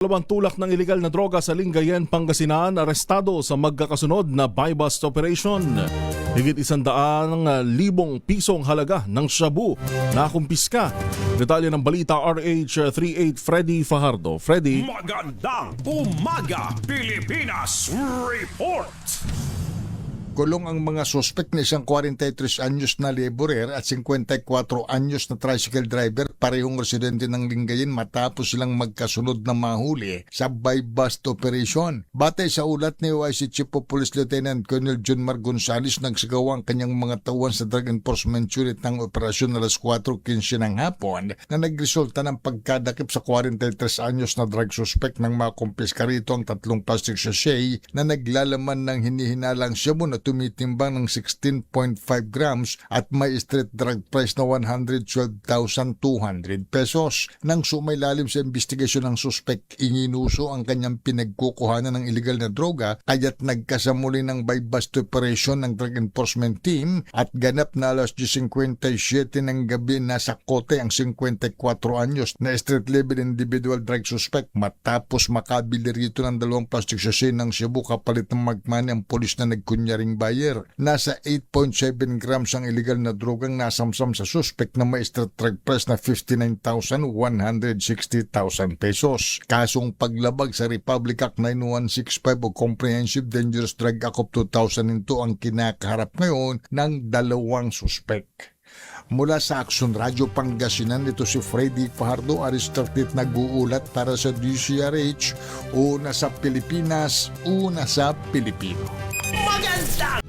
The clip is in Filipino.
Dalawang tulak ng ilegal na droga sa Lingayen, Pangasinan, arestado sa magkakasunod na buy-bust operation. Higit isandaan libong pisong halaga ng shabu na kumpiska. Detalye ng balita RH38 Freddy Fajardo. Freddy, Magandang umaga, Pilipinas! Report! Kulong ang mga suspect na isang 43 anyos na laborer at 54 anyos na tricycle driver parehong residente ng Lingayen matapos silang magkasunod na mahuli sa buy-bust operation. Batay sa ulat ni OIC Chief of Police Lieutenant Colonel John Mar Gonzales nagsagawa ang kanyang mga tauhan sa Drug Enforcement Unit ng operasyon alas 4.15 ng hapon na nagresulta ng pagkadakip sa 43 anyos na drug suspect ng mga kumpiska rito ang tatlong plastic sachet na naglalaman ng hinihinalang shabu na tumitimbang ng 16.5 grams at may street drug price na 112,200 pesos. Nang sumailalim sa investigasyon ng suspect, ininuso ang kanyang pinagkukuhanan ng illegal na droga kaya't nagkasamuli ng buy-bust operation ng Drug Enforcement Team at ganap na alas 10.57 ng gabi nasa kote ang 54 anyos na street level individual drug suspect matapos makabili rito ng dalawang plastic sachet ng Cebu kapalit ng magmani ang polis na nagkunyaring buyer. Nasa 8.7 grams ang illegal na drogang nasamsam sa suspect na may street drug price na 59,160,000 pesos. Kasong paglabag sa Republic Act 9165 o Comprehensive Dangerous Drug Act of 2002 ang kinakaharap ngayon ng dalawang suspect. Mula sa Action Radio Pangasinan, ito si Freddy Fajardo, Aristartit nag-uulat para sa DCRH, una sa Pilipinas, una sa Pilipino. Magandang